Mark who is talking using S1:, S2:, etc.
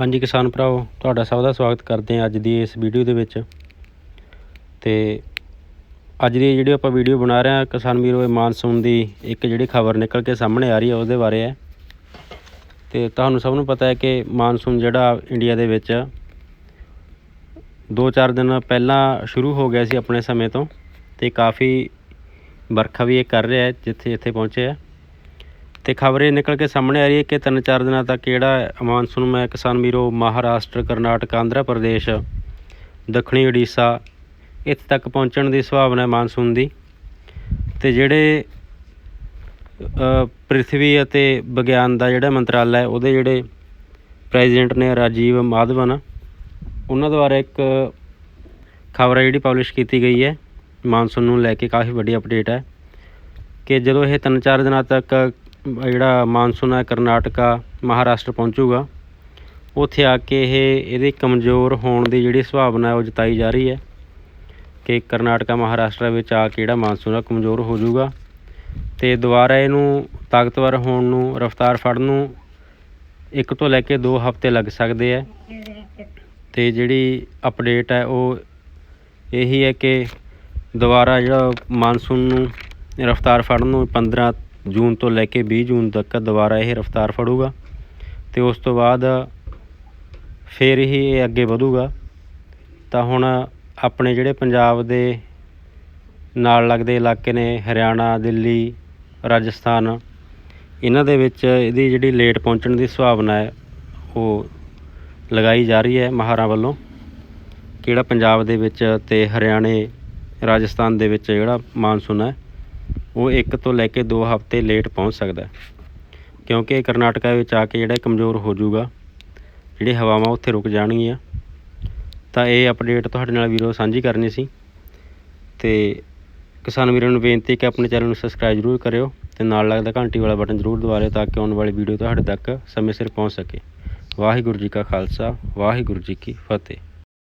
S1: ਹਾਂਜੀ ਕਿਸਾਨ ਭਰਾਓ ਤੁਹਾਡਾ ਸਭ ਦਾ ਸਵਾਗਤ ਕਰਦੇ ਹਾਂ ਅੱਜ ਦੀ ਇਸ ਵੀਡੀਓ ਦੇ ਵਿੱਚ। ਤੇ ਅੱਜ ਦੀ ਜਿਹੜੀ ਆਪਾਂ ਵੀਡੀਓ ਬਣਾ ਰਹੇ ਹਾਂ, ਕਿਸਾਨ ਵੀਰੋ, ਇਹ ਮਾਨਸੂਨ ਦੀ ਇੱਕ ਜਿਹੜੀ ਖਬਰ ਨਿਕਲ ਕੇ ਸਾਹਮਣੇ ਆ ਰਹੀ ਹੈ, ਉਹਦੇ ਬਾਰੇ ਹੈ। ਤੇ ਤੁਹਾਨੂੰ ਸਭ ਨੂੰ ਪਤਾ ਹੈ ਕਿ ਮਾਨਸੂਨ ਜਿਹੜਾ ਇੰਡੀਆ ਦੇ ਵਿੱਚ 2-4 ਦਿਨ ਪਹਿਲਾਂ ਸ਼ੁਰੂ ਹੋ ਗਿਆ ਸੀ ਆਪਣੇ ਸਮੇਂ ਤੋਂ, ਤੇ ਕਾਫੀ ਵਰਖਾ ਵੀ ਇਹ ਕਰ ਰਿਹਾ ਜਿੱਥੇ ਜਿੱਥੇ ਪਹੁੰਚਿਆ ਹੈ। ਤੇ ਖਬਰ ਇਹ ਨਿਕਲ ਕੇ ਸਾਹਮਣੇ ਆ ਰਹੀ ਹੈ ਕਿ ਤਿੰਨ ਚਾਰ ਦਿਨਾਂ ਤੱਕ ਜਿਹੜਾ ਮਾਨਸੂਨ ਮੈਂ ਕਿਸਾਨ ਵੀਰੋ ਮਹਾਰਾਸ਼ਟਰ ਕਰਨਾਟਕ ਆਂਧਰਾ ਪ੍ਰਦੇਸ਼ ਦੱਖਣੀ ਉੜੀਸਾ ਇੱਥੇ ਤੱਕ ਪਹੁੰਚਣ ਦੀ ਸੰਭਾਵਨਾ ਹੈ ਮਾਨਸੂਨ ਦੀ। ਤੇ ਜਿਹੜੇ ਅ, ਪ੍ਰਿਥਵੀ ਅਤੇ ਵਿਗਿਆਨ ਦਾ ਜਿਹੜਾ ਮੰਤਰਾਲਾ ਹੈ ਉਹਦੇ ਜਿਹੜੇ ਪ੍ਰੈਜ਼ੀਡੈਂਟ ਨੇ ਰਾਜੀਵ ਮਾਧਵਨ ਉਹਨਾਂ ਦੁਆਰਾ ਇੱਕ ਖਬਰ ਹੈ ਜਿਹੜੀ ਪਬਲਿਸ਼ ਕੀਤੀ ਗਈ ਹੈ। ਮਾਨਸੂਨ ਨੂੰ ਲੈ ਕੇ ਕਾਫੀ ਵੱਡੀ ਅਪਡੇਟ ਹੈ ਕਿ ਜਦੋਂ ਇਹ ਤਿੰਨ ਚਾਰ ਦਿਨਾਂ ਤੱਕ ਜਿਹੜਾ ਮਾਨਸੂਨ ਹੈ ਕਰਨਾਟਕਾ, ਮਹਾਰਾਸ਼ਟਰ ਪਹੁੰਚੂਗਾ। ਉੱਥੇ ਆ ਕੇ ਇਹ, ਇਹਦੇ ਕਮਜ਼ੋਰ ਹੋਣ ਦੀ ਜਿਹੜੀ ਸੰਭਾਵਨਾ ਹੈ ਉਹ ਜਤਾਈ ਜਾ ਰਹੀ ਹੈ ਕਿ ਕਰਨਾਟਕਾ, ਮਹਾਰਾਸ਼ਟਰ ਵਿੱਚ ਆ ਕੇ ਜਿਹੜਾ ਮਾਨਸੂਨ ਹੈ ਕਮਜ਼ੋਰ ਹੋ ਜਾਊਗਾ। ਤੇ ਦੁਬਾਰਾ ਇਹਨੂੰ ਤਾਕਤਵਰ ਹੋਣ ਨੂੰ, ਰਫ਼ਤਾਰ ਫੜਨ ਨੂੰ ਇੱਕ ਤੋਂ ਲੈ ਕੇ ਦੋ ਹਫ਼ਤੇ ਲੱਗ ਸਕਦੇ ਹੈ। ਤੇ ਜਿਹੜੀ ਅਪਡੇਟ ਹੈ ਉਹ ਇਹੀ ਹੈ ਕਿ ਦੁਬਾਰਾ ਜਿਹੜਾ ਮਾਨਸੂਨ ਨੂੰ, ਰਫ਼ਤਾਰ ਫੜਨ ਨੂੰ 15 ਜੂਨ ਤੋਂ ਲੈ ਕੇ 20 ਜੂਨ ਤੱਕ ਦੁਬਾਰਾ ਇਹ ਰਫ਼ਤਾਰ ਫੜੂਗਾ ਤੇ ਉਸ ਤੋਂ ਬਾਅਦ ਫਿਰ ਹੀ ਇਹ ਅੱਗੇ ਵਧੂਗਾ। ਤਾਂ ਹੁਣ ਆਪਣੇ ਜਿਹੜੇ ਪੰਜਾਬ ਦੇ ਨਾਲ ਲੱਗਦੇ ਇਲਾਕੇ ਨੇ, ਹਰਿਆਣਾ, ਦਿੱਲੀ, ਰਾਜਸਥਾਨ, ਇਹਨਾਂ ਦੇ ਵਿੱਚ ਇਹਦੀ ਜਿਹੜੀ ਲੇਟ ਪਹੁੰਚਣ ਦੀ ਸੰਭਾਵਨਾ ਹੈ, ਉਹ ਲਗਾਈ ਜਾ ਰਹੀ ਹੈ ਮਹਾਰਾਂ ਵੱਲੋਂ। ਕਿਹੜਾ ਪੰਜਾਬ ਦੇ ਵਿੱਚ ਤੇ ਹਰਿਆਣੇ, ਰਾਜਸਥਾਨ ਦੇ ਵਿੱਚ ਜਿਹੜਾ ਮਾਨਸੂਨ ਹੈ ਉਹ ਇੱਕ ਤੋਂ ਲੈ ਕੇ ਦੋ ਹਫ਼ਤੇ ਲੇਟ ਪਹੁੰਚ ਸਕਦਾ ਕਿਉਂਕਿ ਇਹ ਕਰਨਾਟਕਾ ਵਿੱਚ ਆ ਕੇ ਜਿਹੜਾ ਕਮਜ਼ੋਰ ਹੋ ਜਾਊਗਾ, ਜਿਹੜੀ ਹਵਾਵਾਂ ਉੱਥੇ ਰੁਕ ਜਾਣਗੀਆਂ, ਤਾਂ ਇਹ ਅਪਡੇਟ ਤੁਹਾਡੇ ਨਾਲ ਵੀਰੋ ਸਾਂਝੀ ਕਰਨੀ ਸੀ। ਤੇ ਕਿਸਾਨ ਵੀਰਾਂ ਨੂੰ ਬੇਨਤੀ ਹੈ ਕਿ ਆਪਣੇ ਚੈਨਲ ਨੂੰ ਸਬਸਕ੍ਰਾਈਬ ਜ਼ਰੂਰ ਕਰਿਓ ਤੇ ਨਾਲ ਲੱਗਦਾ ਘੰਟੀ ਵਾਲਾ ਬਟਨ ਜ਼ਰੂਰ ਦਬਾ ਲਿਓ ਤਾਂ ਕਿ ਆਉਣ ਵਾਲੀ ਵੀਡੀਓ ਤੁਹਾਡੇ ਤੱਕ ਸਮੇਂ ਸਿਰ ਪਹੁੰਚ ਸਕੇ। ਵਾਹਿਗੁਰੂ ਜੀ ਕਾ ਖਾਲਸਾ, ਵਾਹਿਗੁਰੂ ਜੀ ਕੀ ਫਤਿਹ।